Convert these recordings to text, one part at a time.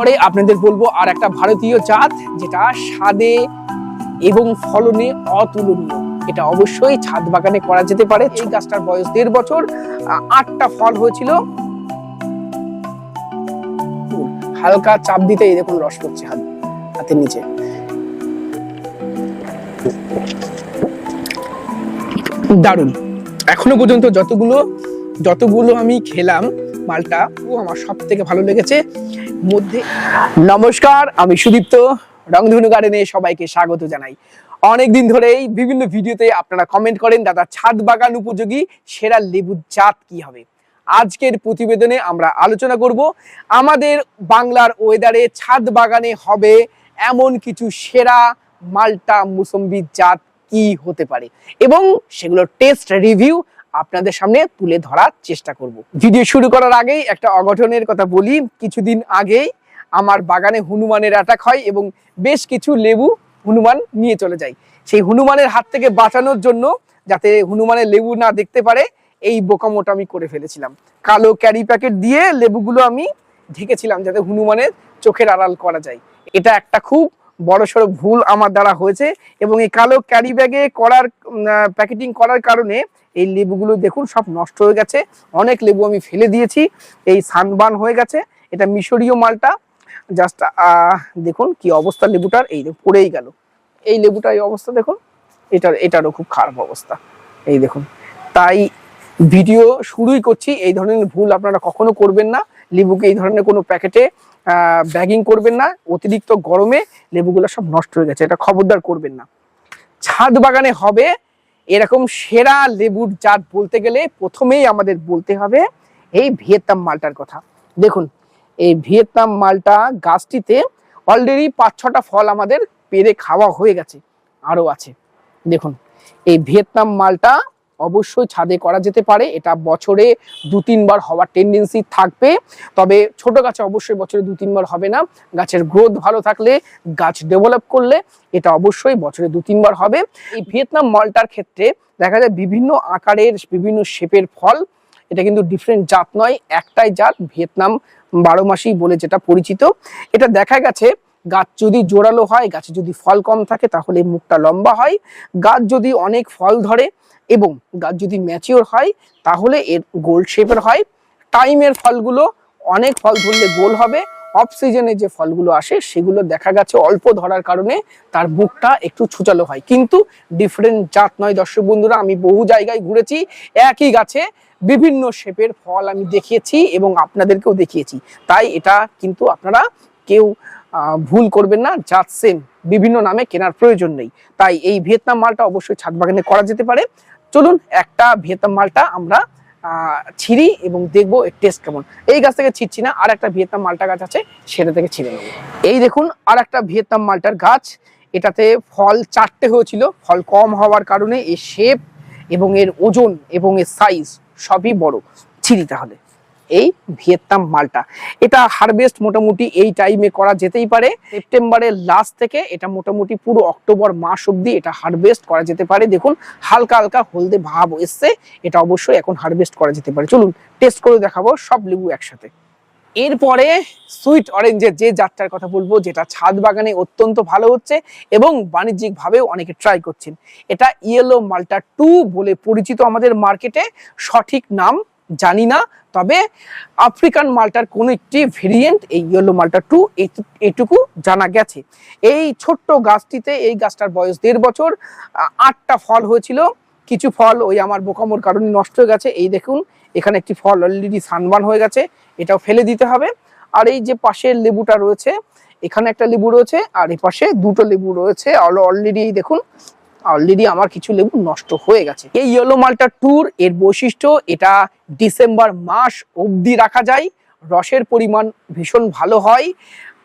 এরপরে আপনাদের বলব আর একটা ভারতীয় জাত, যেটা স্বাদে এবং ফলনে অতুলনীয়। এটা অবশ্যই ছাদ বাগানে করা যেতে পারে। এই গাছটার বয়স দেড় বছর আটটা ফল হয়েছিল। হালকা চাপ দিতে দেখুন রস করছে হাত, হাতের নিচে। দারুণ। এখনও পর্যন্ত যতগুলো যতগুলো আমি খেলাম মালটা, ও আমার সব থেকে ভালো লেগেছে। মধ্যে। নমস্কার, আমি সুদীপ্ত। রংধনু গার্ডেনে সবাইকে স্বাগত জানাই। অনেকদিন ধরেই বিভিন্ন ভিডিওতে আপনারা কমেন্ট করেন, দাদা, ছাদ বাগান উপযোগী? সেরা লেবুর জাত কি হবে? আজকের প্রতিবেদনে আমরা আলোচনা করব, আমাদের বাংলার ওয়েদারে ছাদ বাগানে হবে এমন কিছু সেরা মাল্টা মুসম্বির জাত কি হতে পারে? এবং সেগুলোর টেস্ট রিভিউ আপনাদের সামনে তুলে ধরার চেষ্টা করব। ভিডিও শুরু করার আগেই একটা অঘটনের কথা বলি। কিছুদিন আগেই আমার বাগানে হনুমানের অ্যাটাক হয় এবং বেশ কিছু লেবু হনুমান নিয়ে চলে যায়। সেই হনুমানের হাত থেকে বাঁচানোর জন্য যাতে হনুমানের লেবু না দেখতে পারে, এই বোকামোটা আমি করে ফেলেছিলাম। কালো ক্যারি প্যাকেট দিয়ে লেবুগুলো আমি ঢেকেছিলাম যাতে হনুমানের চোখের আড়াল করা যায়। এটা একটা খুব বড়সড় ভুল আমার দ্বারা হয়েছে এবং এই কালো ক্যারি ব্যাগে করার প্যাকেটিং করার কারণে এই লেবুগুলো দেখুন, সব নষ্ট হয়ে গেছে। অনেক লেবু আমি ফেলে দিয়েছি। এই সানবান হয়ে গেছে। এটা মিশরীয় মালটা। জাস্ট দেখুন কি অবস্থা লেবুটার। এই পড়েই গেল। এই লেবুটার এই অবস্থা দেখুন। এটার, এটারও খুব খারাপ অবস্থা। এই দেখুন। তাই ভিডিও শুরুই করছি। এই ধরনের ভুল আপনারা কখনো করবেন না। লেবুকে এই ধরনের কোনো প্যাকেটে ব্যাগিং করবেন না। অতিরিক্ত গরমে লেবুগুলো সব নষ্ট হয়ে গেছে। এটা খবরদার করবেন না। ছাদ বাগানে হবে। এরকম সেরা লেবুর জাত বলতে গেলে প্রথমেই আমাদের বলতে হবে এই ভিয়েতনাম মালটার কথা। দেখুন, এই ভিয়েতনাম মালটা গাছটিতে অলরেডি পাঁচ ছটা ফল আমাদের পেরে খাওয়া হয়ে গেছে, আরও আছে। দেখুন, এই ভিয়েতনাম মালটা অবশ্যই ছাদে করা যেতে পারে। এটা বছরে দু তিনবার হওয়ার টেন্ডেন্সি থাকবে। তবে ছোট গাছে অবশ্যই বছরে দু তিনবার হবে না। গাছের গ্রোথ ভালো থাকলে, গাছ ডেভেলপ করলে এটা অবশ্যই বছরে দু তিনবার হবে। এই ভিয়েতনাম মালটার ক্ষেত্রে দেখা যায় বিভিন্ন আকারের, বিভিন্ন শেপের ফল, এটা কিন্তু ডিফারেন্ট জাত নয়, একটাই জাত ভিয়েতনাম বারো মাসি বলে যেটা পরিচিত। এটা দেখা গেছে গাছ যদি জোরালো হয়, গাছে যদি ফল কম থাকে, তাহলে মুখটা লম্বা হয়। গাছ যদি অনেক ফল ধরে এবং গাছ যদি ম্যাচিওর হয়, তাহলে এর গোল শেপের হয়। টাইমের ফলগুলো অনেক ফল ধরলে গোল হবে। অফ যে ফলগুলো আসে, সেগুলো দেখা গেছে অল্প ধরার কারণে তার মুখটা একটু ছুচালো হয়। কিন্তু ডিফারেন্ট জাত নয় দর্শক বন্ধুরা, আমি বহু জায়গায় ঘুরেছি, একই গাছে বিভিন্ন শেপের ফল আমি দেখিয়েছি এবং আপনাদেরকেও দেখিয়েছি। তাই এটা কিন্তু আপনারা কেউ ভুল করবেন না জাত সেম বিভিন্ন নামে কেনার প্রয়োজন নেই। তাই এই ভিয়েতনাম মালটা অবশ্যই ছাদ বাগানে করা যেতে পারে। চলুন, একটা ভিয়েতনাম মালটা আমরা ছিঁড়ি এবং দেখব এর টেস্ট কেমন। এই গাছ থেকে ছিঁড়ছি না, আর একটা ভিয়েতনাম মালটা গাছ আছে, সেটা থেকে ছিঁড়ে নেব। এই দেখুন, আর একটা ভিয়েতনাম মালটার গাছ। এটাতে ফল চারটে হয়েছিল, ফল কম হওয়ার কারণে এর শেপ এবং এর ওজন এবং এর সাইজ সবই বড়। ছিঁড়ি তাহলে। এই ভিয়েতনাম মালটা। এটা হারভেস্ট মোটামুটি এই টাইমে করা যেতেই পারে। সেপ্টেম্বরের লাস্ট থেকে এটা মোটামুটি পুরো অক্টোবর মাস অবধি এটা হারভেস্ট করা যেতে পারে। দেখুন, হালকা হালকা হলদে ভাব এসছে। এটা অবশ্যই এখন হারভেস্ট করা যেতে পারে। চলুন টেস্ট করে দেখাবো সব লেবু একসাথে। এরপরে সুইট অরেঞ্জের যে জাতটার কথা বলব, যেটা ছাদ বাগানে অত্যন্ত ভালো হচ্ছে এবং বাণিজ্যিকভাবেও অনেকে ট্রাই করছেন। এটা ইয়েলো মাল্টা টু বলে পরিচিত আমাদের মার্কেটে সঠিক নাম জানি না, তবে আফ্রিকান মাল্টার কোন একটি ভেরিয়েন্ট এই ইয়েলো মাল্টা টু এইটুকু জানা গেছে। এই ছোট্ট গাছটিতে, এই গাছটার বয়স দেড় বছর আটটা ফল হয়েছিল। কিছু ফল ওই আমার বোকামোর কারণে নষ্ট হয়ে গেছে। এই দেখুন, এখানে একটি ফল অলরেডি সানবান হয়ে গেছে, এটাও ফেলে দিতে হবে। আর এই যে পাশের লেবুটা রয়েছে, এখানে একটা লেবু রয়েছে, আর এই পাশে দুটো লেবু রয়েছে অলরেডি দেখুন অলরেডি আমার কিছু লেবু নষ্ট হয়ে গেছে। এই ইয়েলো মালটা ট্যুর এর বৈশিষ্ট্য, এটা ডিসেম্বর মাস অবধি রাখা যায়। রসের পরিমাণ ভীষণ ভালো হয়।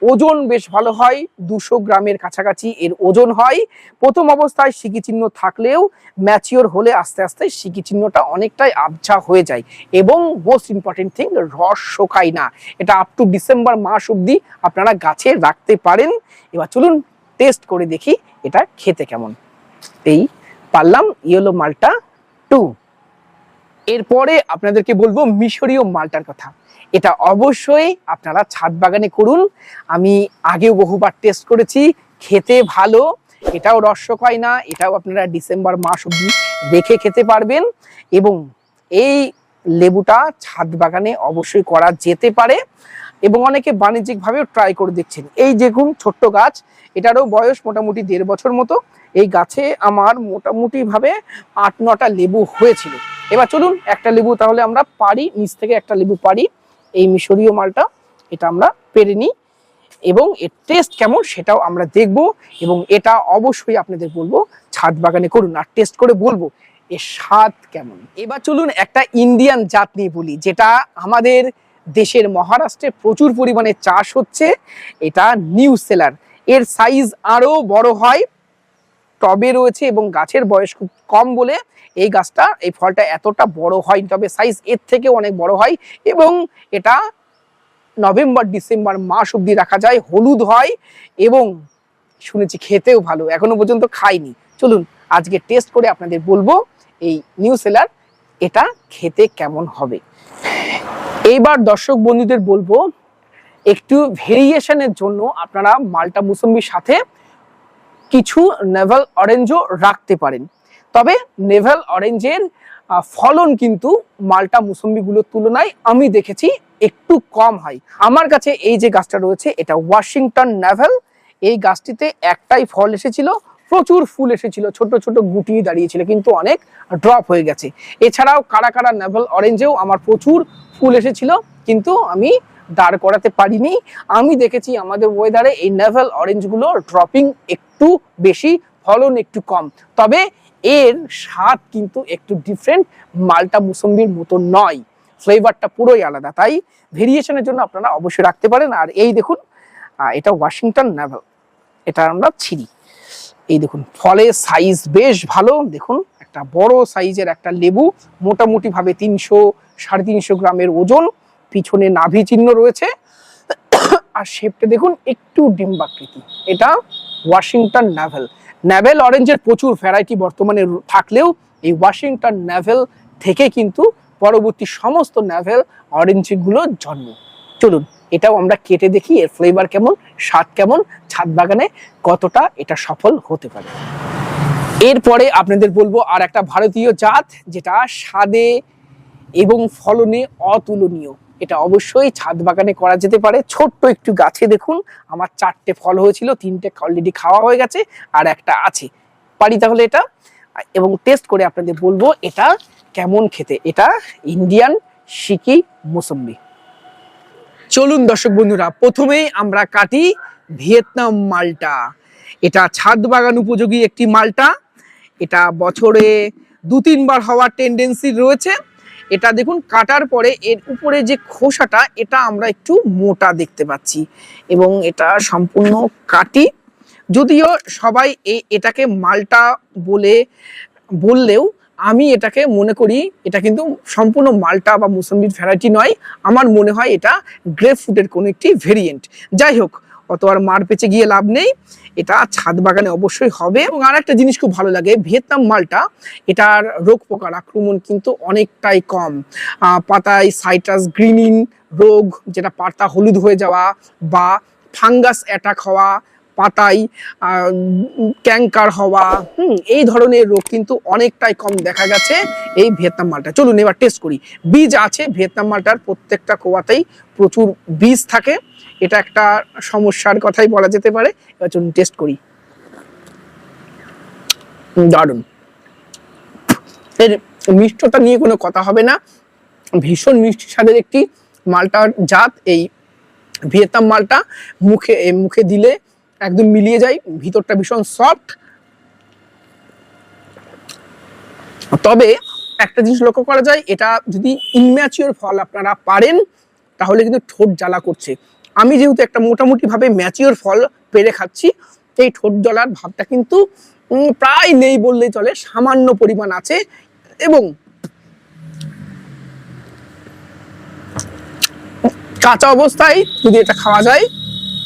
ওজন বেশ ভালো হয়। দুশো গ্রামের কাছাকাছি এর ওজন হয়। প্রথম অবস্থায় চিহ্ন থাকলেও ম্যাচিওর হলে আস্তে আস্তে চিহ্নটা অনেকটাই আবছা হয়ে যায় এবং মোস্ট ইম্পর্টেন্ট থিং রস শোকায় না। এটা আপ টু ডিসেম্বর মাস অবধি আপনারা গাছে রাখতে পারেন। এবার চলুন টেস্ট করে দেখি এটা খেতে কেমন। এই পারলাম ইয়েলো মালটা টু এরপরে আপনাদেরকে বলব মিশরীয় মালটার কথা। এটা অবশ্যই আপনারা ছাদ বাগানে করুন। আমি আগেও বহুবার টেস্ট করেছি, খেতে ভালো, এটাও রসক হয় না, এটাও আপনারা ডিসেম্বর মাস অবধি দেখে খেতে পারবেন। এবং এই লেবুটা ছাদ বাগানে অবশ্যই করা যেতে পারে। এবং অনেকে বাণিজ্যিকভাবেও ট্রাই করে দেখছেন। এই দেখুন ছোট্ট গাছ, এটারও বয়স মোটামুটি দেড় বছর মতো। এই গাছে আমার মোটামুটি ভাবে আট, নটা লেবু হয়েছিল। এবার চলুন একটা লেবু তাহলে আমরা পারি নিচ থেকে একটা লেবু পারি এই মিশরীয় মালটা, এটা আমরা পেরে নিই এবং এর টেস্ট কেমন সেটাও আমরা দেখব এবং এটা অবশ্যই আপনাদের বলব, ছাদ বাগানে করুন। আর টেস্ট করে বলব, এর স্বাদ কেমন। এবার চলুন একটা ইন্ডিয়ান জাত নিয়ে বলি, যেটা আমাদের দেশের মহারাষ্ট্রে প্রচুর পরিমাণে চাষ হচ্ছে। এটা নিউ সেলার এর সাইজ আরও বড় হয় টবে রয়েছে এবং গাছের বয়স খুব কম বলে এই গাছটা, এই ফলটা এতটা বড় হয় তবে সাইজ এর থেকে অনেক বড় হয় এবং এটা নভেম্বর ডিসেম্বর মাস অব্দি রাখা যায়, হলুদ হয় এবং শুনেছি খেতেও ভালো, এখনও পর্যন্ত খাইনি। চলুন আজকে টেস্ট করে আপনাদের বলব এই নিউ সেলার এটা খেতে কেমন হবে। এইবার দর্শক বন্ধুদের বলব, একটু ভেরিয়েশনের জন্য আপনারা মালটা মুসম্বির সাথে কিছু নেভাল অরেঞ্জও রাখতে পারেন। তবে নেভাল অরেঞ্জের ফলন কিন্তু মালটা মুসম্বিগুলোর তুলনায় আমি দেখেছি একটু কম হয়। আমার কাছে এই যে গাছটা রয়েছে, এটা ওয়াশিংটন নেভেল। এই গাছটিতে একটাই ফল এসেছিল, প্রচুর ফুল এসেছিল, ছোট ছোট গুটি দাঁড়িয়েছিল, কিন্তু অনেক ড্রপ হয়ে গেছে। এছাড়াও কারা কারা নেভেল অরেঞ্জেও আমার প্রচুর ফুল এসেছিল, কিন্তু আমি দাঁড় করাতে পারিনি। আমি দেখেছি আমাদের ওয়েদারে এই নেভেল অরেঞ্জগুলো ড্রপিং একটু বেশি, ফলন একটু কম। তবে এর স্বাদ কিন্তু একটু ডিফারেন্ট মালটা মুসম্বির মতো নয়। ফ্লেভারটা পুরোই আলাদা। তাই ভেরিয়েশনের জন্য আপনারা অবশ্যই রাখতে পারেন। আর এই দেখুন এটা ওয়াশিংটন নেভেল এটা আমরা ছিঁড়ি। এই দেখুন, ফলের সাইজ বেশ ভালো। দেখুন, একটা বড় সাইজের একটা লেবু মোটামুটি ভাবে তিনশো, সাড়ে তিনশো গ্রামের ওজন। পিছনে নাভি চিহ্ন রয়েছে। আর শেপটা দেখুন, একটু ডিম্বাকৃতি। এটা ওয়াশিংটন ন্যাভেল। ন্যাভেল অরেঞ্জের প্রচুর ভ্যারাইটি বর্তমানে থাকলেও এই ওয়াশিংটন ন্যাভেল থেকে কিন্তু পরবর্তী সমস্ত ন্যাভেল অরেঞ্জগুলো জন্ম। চলুন, এটাও আমরা কেটে দেখি, এর ফ্লেভার কেমন, স্বাদ কেমন, ছাদ বাগানে কতটা এটা সফল হতে পারে। এরপরে আপনাদের বলব আর একটা ভারতীয় জাত, যেটা স্বাদে এবং ফলনে অতুলনীয়। এটা অবশ্যই ছাদ বাগানে করা যেতে পারে। ছোট্ট একটু গাছে দেখুন, আমার চারটে ফল হয়েছিল, তিনটে অলরেডি খাওয়া হয়ে গেছে, আর একটা আছে। পারি তাহলে এটা? এবং টেস্ট করে আপনাদের বলব, এটা কেমন খেতে? এটা ইন্ডিয়ান সিকি মোসম্বি। চলুন দর্শক বন্ধুরা প্রথমেই আমরা কাটি ভিয়েতনাম মালটা। এটা ছাদ বাগান উপযোগী একটি মালটা। এটা বছরে দু তিনবার হওয়ার টেন্ডেন্সি রয়েছে। এটা দেখুন, কাটার পরে এর উপরে যে খোসাটা, এটা আমরা একটু মোটা দেখতে পাচ্ছি। এবং এটা সম্পূর্ণ কাটি। যদিও সবাই এই এটাকে মালটা বলে, বললেও আমি এটাকে মনে করি, এটা কিন্তু সম্পূর্ণ মালটা বা মুসম্বির ভ্যারাইটি নয়। আমার মনে হয় এটা গ্রেপ ফ্রুটের কোনো একটি ভেরিয়েন্ট। যাই হোক অত আর মার পেঁচে গিয়ে লাভ নেই। এটা ছাদ বাগানে অবশ্যই হবে। এবং আর একটা জিনিস খুব ভালো লাগে, ভিয়েতনাম মালটা, এটার রোগ পোকার আক্রমণ কিন্তু অনেকটাই কম। পাতায় সাইট্রাস গ্রিনিং রোগ, যেটা পাতা হলুদ হয়ে যাওয়া বা ফাঙ্গাস অ্যাটাক হওয়া, পাতায় ক্যাঙ্কার হওয়া, হুম, এই ধরনের রোগ কিন্তু অনেকটাই কম দেখা গেছে এই ভিয়েতনাম মালটা। চলুন এবার টেস্ট করি। বীজ আছে, ভিয়েতনাম মালটার প্রত্যেকটা কোয়াতেই প্রচুর বীজ থাকে। এটা একটা সমস্যার কথাই বলা যেতে পারে। এবার চলুন টেস্ট করি। দারুণ। এর মিষ্টতা নিয়ে কোনো কথা হবে না। ভীষণ মিষ্টি স্বাদের একটি মালটার জাত এই ভিয়েতনাম মালটা। মুখে মুখে দিলে একদম মিলিয়ে যায়, ভিতরটা ভীষণ সফট তবে একটা জিনিস লক্ষ্য করা যায়, এটা যদি ইনম্যাচিওর ফল আপনারা পারেন, তাহলে কিন্তু ঠোঁট জ্বালা করছে। আমি যেহেতু একটা মোটামুটি ভাবে ম্যাচিওর ফল পেরে খাচ্ছি, এই ঠোঁট জলার ভাবটা কিন্তু প্রায় নেই বললেই চলে, সামান্য পরিমাণ আছে এবং কাঁচা অবস্থায় যদি এটা খাওয়া যায়,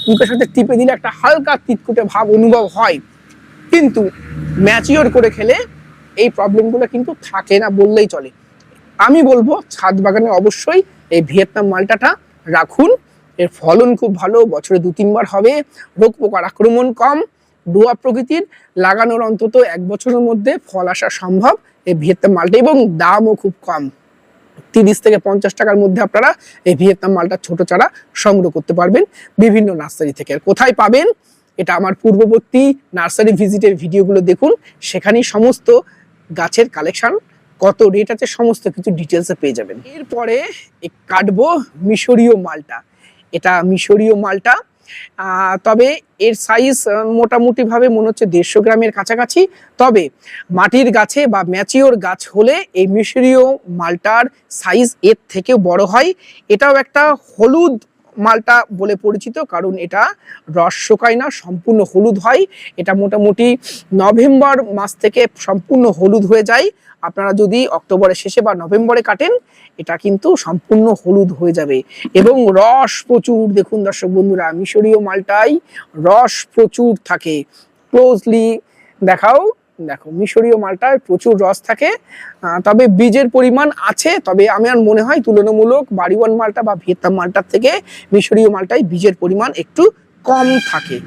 মুখের সাথে টিপে দিলে একটা হালকা তিতকুটে ভাব অনুভব হয়। কিন্তু ম্যাচিওর করে খেলে এই প্রবলেমগুলো কিন্তু থাকে না বললেই চলে। আমি বলব, ছাদ বাগানে অবশ্যই এই ভিয়েতনাম মালটাটা রাখুন। এর ফলন খুব ভালো, বছরে দু, তিনবার হবে। রোগ পোকার আক্রমণ কম, ডোয়া প্রকৃতির লাগানোর অন্তত এক বছরের মধ্যে ফল আসা সম্ভব। এই ভিয়েতনাম মালটা এবং দামও খুব কম। তিরিশ থেকে পঞ্চাশ টাকার মধ্যে আপনারা এই ভিয়েতনাম মালটা ছোট চারা সংগ্রহ করতে পারবেন বিভিন্ন নার্সারি থেকে। আর কোথায় পাবেন? এটা আমার পূর্ববর্তী নার্সারি ভিজিটের ভিডিওগুলো দেখুন। সেখানেই সমস্ত গাছের কালেকশন, কত রেট আছে, সমস্ত কিছু ডিটেলসে পেয়ে যাবেন। এরপরে কাটবো মিশরীয় মালটা। এটা মিশরীয় মালটা। তবে এর সাইজ মোটামুটি ভাবে মনে হচ্ছে দেড়শো গ্রামের কাছাকাছি। তবে মাটির গাছে বা ম্যাচিওর গাছ হলে এই মিশরীয় মালটার সাইজ এর থেকেও বড় হয়। এটাও একটা হলুদ মালটা বলে পরিচিত, কারণ এটা রস শোকায় না, সম্পূর্ণ হলুদ হয়। এটা মোটামুটি নভেম্বর মাস থেকে সম্পূর্ণ হলুদ হয়ে যায়। আপনারা যদি অক্টোবরের শেষে বা নভেম্বরে কাটেন, এটা কিন্তু সম্পূর্ণ হলুদ হয়ে যাবে। এবং রস প্রচুর, দেখুন দর্শক বন্ধুরা, মিশরীয় মালটাই রস প্রচুর থাকে। ক্লোজলি দেখাও, দেখো, মিশরীয় মালটায় প্রচুর রস থাকে। তবে বীজের পরিমাণ আছে, তবে আমার মনে হয় তুলনামূলক বাড়িওয়ান মালটা বা ভিয়েতনাম মালটার থেকে মিশরীয় মালটায় বীজের পরিমাণ একটু কম থাকে।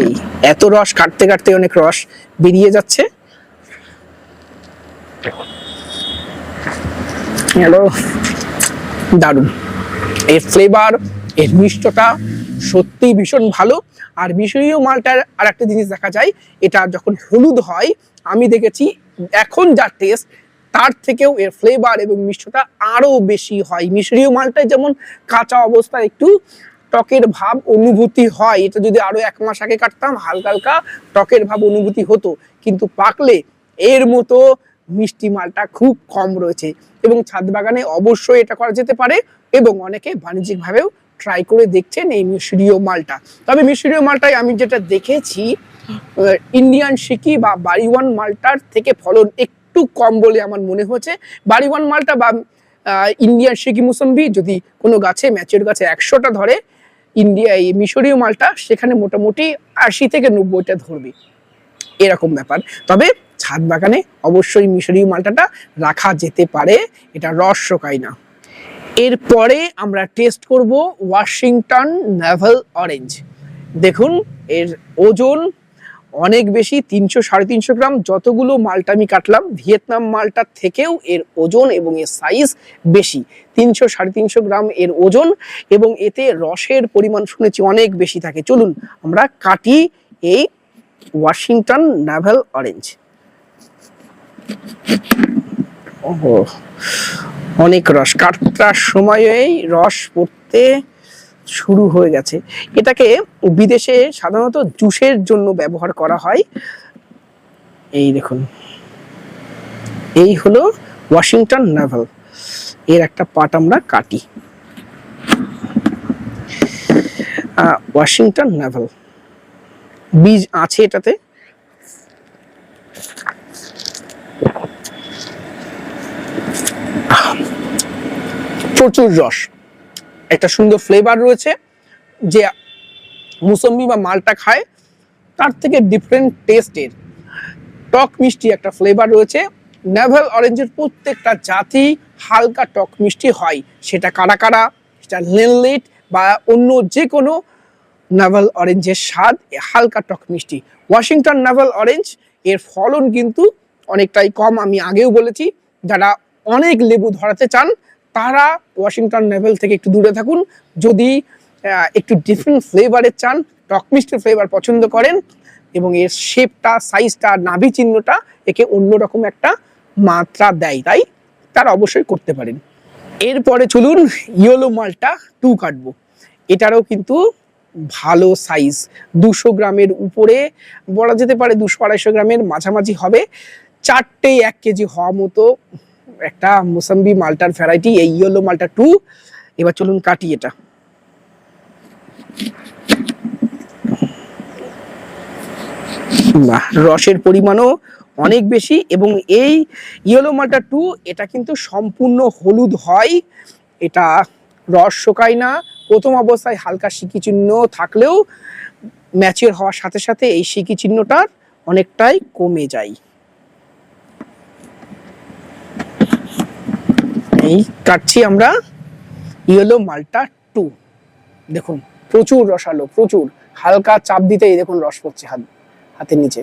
এই এত রস, কাটতে কাটতে অনেক রস বেরিয়ে যাচ্ছে। হ্যালো, দারুণ। এর ফ্লেভার এর মিষ্টতা সত্যি ভীষণ ভালো। আর মিশরীয় মালটার আর একটা জিনিস দেখা যায়, এটা যখন হলুদ হয়, আমি দেখেছি এখন যা টেস্ট তার থেকেও এর ফ্লেভার এবং মিষ্টতা আরও বেশি হয়। মিশরীয় মালটায় যেমন কাঁচা অবস্থায় একটু টকের ভাব অনুভূতি হয়। এটা যদি আরও এক মাস আগে কাটতাম, হালকা হালকা টকের ভাব অনুভূতি হতো। কিন্তু পাকলে এর মতো মিষ্টি মালটা খুব কম রয়েছে। এবং ছাদ বাগানে অবশ্যই এটা করা যেতে পারে এবং অনেকে বাণিজ্যিকভাবেও ট্রাই করে দেখছেন এই মিশরীয় মালটা। তবে মিশরীয় মালটায় আমি যেটা দেখেছি ইন্ডিয়ান সিকি বা বাড়িওয়ান মালটার থেকে ফলন একটু কম বলে আমার মনে হচ্ছে। বাড়িওয়ান মালটা বা ইন্ডিয়ান সিকি মুসম্বি যদি কোনো গাছে ম্যাচের গাছে একশোটা ধরে ইন্ডিয়া এই মিশরীয় মালটা সেখানে মোটামুটি আশি থেকে নব্বইটা ধরবে। এরকম ব্যাপার। তবে ছাদ বাগানে অবশ্যই মিশরীয় মালটাটা রাখা যেতে পারে, এটা রস শোকায় না। এরপরে আমরা টেস্ট করব ওয়াশিংটন নেভাল অরেঞ্জ। দেখুন, এর ওজন অনেক বেশি, তিনশো, সাড়ে তিনশো গ্রাম যতগুলো মালটা আমি কাটলাম, ভিয়েতনাম মালটার থেকেও এর ওজন এবং এর সাইজ বেশি। তিনশো, সাড়ে তিনশো গ্রাম এর ওজন এবং এতে রসের পরিমাণ শুনেছি অনেক বেশি থাকে। চলুন আমরা কাটি এই ওয়াশিংটন নাভাল অরেঞ্জ ওহো, অনেক রস। কাটার সময়েই রস পড়তে শুরু হয়ে গেছে। এটাকে বিদেশে সাধারণত জুসের জন্য ব্যবহার করা হয়। এই দেখুন। এই হলো ওয়াশিংটন নাভাল। এর একটা পার্ট আমরা কাটি। Washington navel. বীজ আছে এটাতে। প্রচুর রস। একটা সুন্দর ফ্লেভার রয়েছে যে মুসম্বি বা মালটা খায়, তার থেকে ডিফারেন্ট টেস্টের টক মিষ্টি একটা ফ্লেভার রয়েছে। নেভাল অরেঞ্জের প্রত্যেকটা জাতি হালকা টক মিষ্টি হয়। সেটা কারা কারা? সেটা লেনলেট বা অন্য যে কোনো নাভাল অরেঞ্জের স্বাদ হালকা টক মিষ্টি। ওয়াশিংটন নাভাল অরেঞ্জ এর ফলন কিন্তু অনেকটাই কম, আমি আগেও বলেছি। যারা অনেক লেবু ধরাতে চান তারা ওয়াশিংটন নেভেল থেকে একটু দূরে থাকুন। যদি একটু ডিফারেন্ট ফ্লেভারের চান, টক ফ্লেভার পছন্দ করেন, এবং এর শেপটা সাইজটা নাভি চিহ্নটা একে অন্যরকম একটা মাত্রা দেয়, তাই তারা অবশ্যই করতে পারেন। এরপরে চলুন ইয়েলো মালটা টু কাটবো। এটারও কিন্তু ভালো সাইজ দুশো গ্রামের উপরে, বলা যেতে পারে দুশো আড়াইশো গ্রামের মাঝামাঝি হবে। চারটেই এক কেজি হওয়া মতো একটা মোসাম্বি মালটার ভ্যারাইটি এই ইয়েলো মালটা টু এবার চলুন কাটি এটা। রসের পরিমাণও অনেক বেশি এবং এই ইয়েলো মালটা টু এটা কিন্তু সম্পূর্ণ হলুদ হয়। এটা রস শোকায় না, প্রথম অবস্থায় হালকা সিকি চিহ্ন থাকলেও ম্যাচিওর হওয়ার সাথে সাথে এই সিকি চিহ্নটার অনেকটাই কমে যায়। কাটছি আমরা ইয়েলো মালটা টু দেখুন, প্রচুর রসালো প্রচুর। হালকা চাপ দিতেই দেখুন রস পড়ছে হাত, হাতের নিচে।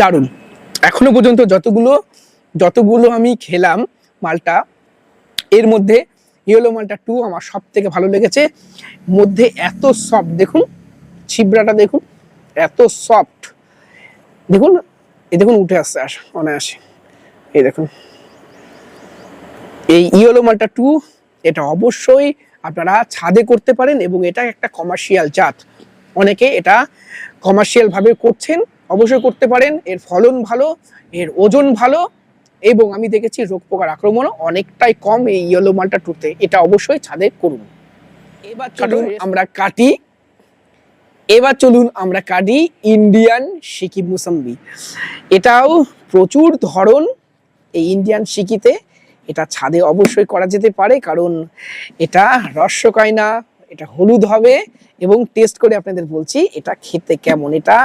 দারুণ। এখনও পর্যন্ত যতগুলো যতগুলো আমি খেলাম মালটা, এর মধ্যে ইয়েলো মালটা টু আমার সব থেকে ভালো লেগেছে। মধ্যে এত সফট দেখুন, ছিবড়াটা দেখুন। এত সফট দেখুন এই দেখুন উঠে আসছে আস অনায়াসে। এই দেখুন। এই ইয়েলো মালটা টু এটা অবশ্যই আপনারা ছাদে করতে পারেন এবং এটা একটা কমার্শিয়াল জাত। অনেকে এটা কমার্শিয়াল ভাবে করছেন অবশ্যই করতে পারেন। এর ফলন ভালো এর ওজন ভালো এবং আমি দেখেছি রোগ পোকার আক্রমণও অনেকটাই কম এই ইয়েলো মালটা টুতে। এটা অবশ্যই ছাদে করুন। এবার চলুন আমরা কাটি এবার চলুন আমরা কাটি ইন্ডিয়ান সিকি মুসাম্বি এটাও প্রচুর ধরন এই ইন্ডিয়ান সিকিতে এটা ছাদে অবশ্যই করা যেতে পারে, কারণ এটা রস্যকয় না এটা হলুদ হবে এবং টেস্ট করে আপনাদের বলছি, এটা খেতে কেমন? এটা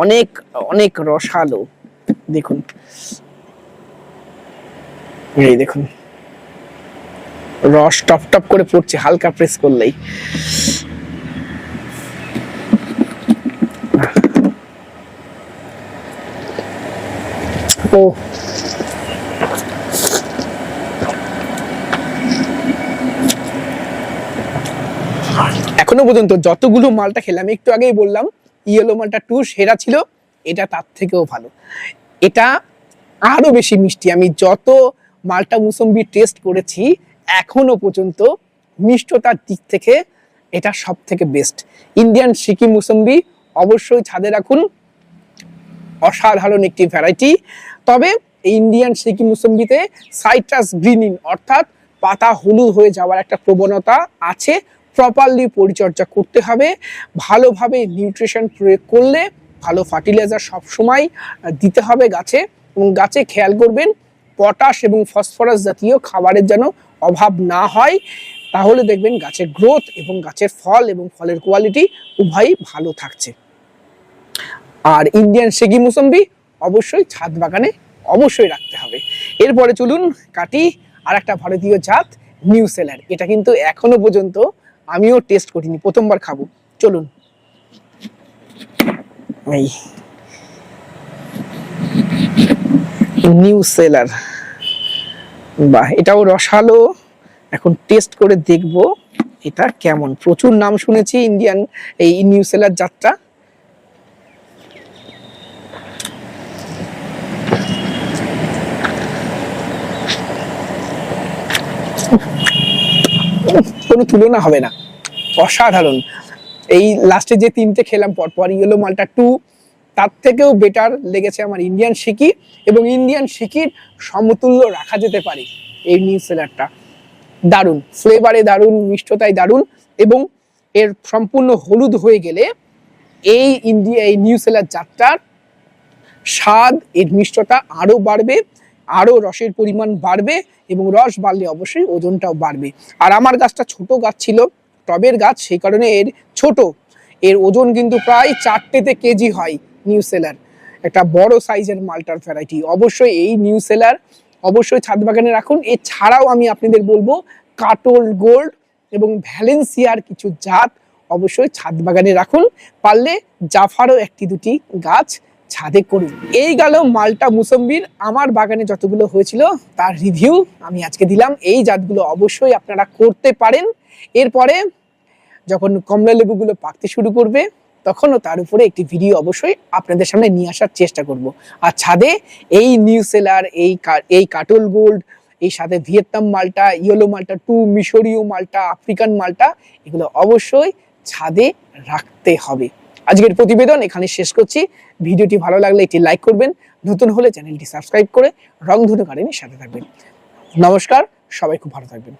অনেক অনেক রসালো। দেখুন। এই দেখুন। রস টপ টপ করে পড়ছে, হালকা প্রেস করলেই। ও। এখনও পর্যন্ত যতগুলো মালটা খেলাম, একটু আগেই বললাম, ইয়েলো মালটা টু সেরা ছিল, এটা তার থেকেও ভালো। এটা আরও বেশি মিষ্টি, আমি যত মালটা মুসম্বি টেস্ট করেছি, এখনও পর্যন্ত মিষ্টতার দিক থেকে এটা সব থেকে বেস্ট ইন্ডিয়ান সিকিম মুসম্বি অবশ্যই ছাদে রাখুন। অসাধারণ একটি ভ্যারাইটি তবে ইন্ডিয়ান সিকিম মুসম্বিতে সাইট্রাস গ্রিনিং অর্থাৎ পাতা হলুদ হয়ে যাওয়ার একটা প্রবণতা আছে। প্রপারলি পরিচর্যা করতে হবে। ভালোভাবে নিউট্রিশন প্রয়োগ করলে ভালো ফার্টিলাইজার সবসময় দিতে হবে গাছে। এবং গাছে খেয়াল করবেন পটাশ এবং ফসফরাস জাতীয় খাবারের যেন অভাব না হয়। তাহলে দেখবেন গাছের গ্রোথ এবং গাছের ফল এবং ফলের কোয়ালিটি উভয়ই ভালো থাকছে। আর ইন্ডিয়ান সেগি মুসম্বি অবশ্যই ছাদ বাগানে অবশ্যই রাখতে হবে। এরপরে চলুন কাটি আর একটা ভারতীয় জাত নিউ সেলার এটা কিন্তু এখনও পর্যন্ত আমিও টেস্ট করিনি, প্রথমবার খাব। চলুন। এই। নিউ সেলার বাহ, এটাও রসালো। এখন টেস্ট করে দেখব এটা কেমন। প্রচুর নাম শুনেছি ইন্ডিয়ান এই নিউ সেলার জাতটা। কোনো তুলনা হবে না। অসাধারণ। এই লাস্টে যে তিনটে খেলাম পরপর ইয়েলো মালটা টু তার থেকেও বেটার লেগেছে আমার ইন্ডিয়ান সিকি এবং ইন্ডিয়ান সিকির সমতুল্য রাখা যেতে পারে এই নিউ সেলারটা দারুণ। ফ্লেভারে দারুণ, মিষ্টতায় দারুণ এবং এর সম্পূর্ণ হলুদ হয়ে গেলে এই ইন্ডিয়া এই নিউ সেলার জাতটার স্বাদ, এর মিষ্টতা আরও বাড়বে। আরও রসের পরিমাণ বাড়বে এবং রস বাড়লে অবশ্যই ওজনটাও বাড়বে। আর আমার গাছটা ছোট গাছ ছিল, টবের গাছ, সেই কারণে এর ছোট। এর ওজন কিন্তু প্রায় চারটেতে কেজি হয় নিউ সেলার। একটা বড় সাইজের মালটার ভ্যারাইটি। অবশ্যই এই নিউ সেলার অবশ্যই ছাদ বাগানে রাখুন। এছাড়াও আমি আপনাদের বলব, কাটল গোল্ড এবং ভ্যালেন্সিয়ার কিছু জাত অবশ্যই ছাদ বাগানে রাখুন। পারলে জাফারও একটি দুটি গাছ ছাদে করুন। এই গেল মালটা মুসম্বির। আমার বাগানে যতগুলো হয়েছিল, তার রিভিউ আমি আজকে দিলাম। এই জাতগুলো অবশ্যই আপনারা করতে পারেন। এরপরে যখন কমলা লেবুগুলো পাকতে শুরু করবে, তখনও তার উপরে একটি ভিডিও অবশ্যই আপনাদের সামনে নিয়ে আসার চেষ্টা করব। আর ছাদে এই নিউ সেলার এই এই কাটল গোল্ড এই সাথে ভিয়েতনাম মালটা ইয়েলো মালটা টু মিশরীয় মালটা আফ্রিকান মালটা, এগুলো অবশ্যই ছাদে রাখতে হবে। আজকের প্রতিবেদন এখানে শেষ করছি। ভিডিওটি ভালো লাগলে একটি লাইক করবেন, নতুন হলে চ্যানেলটি সাবস্ক্রাইব করে রংধনু গার্ডেনের সাথে থাকবেন। নমস্কার, সবাই খুব ভালো থাকবেন।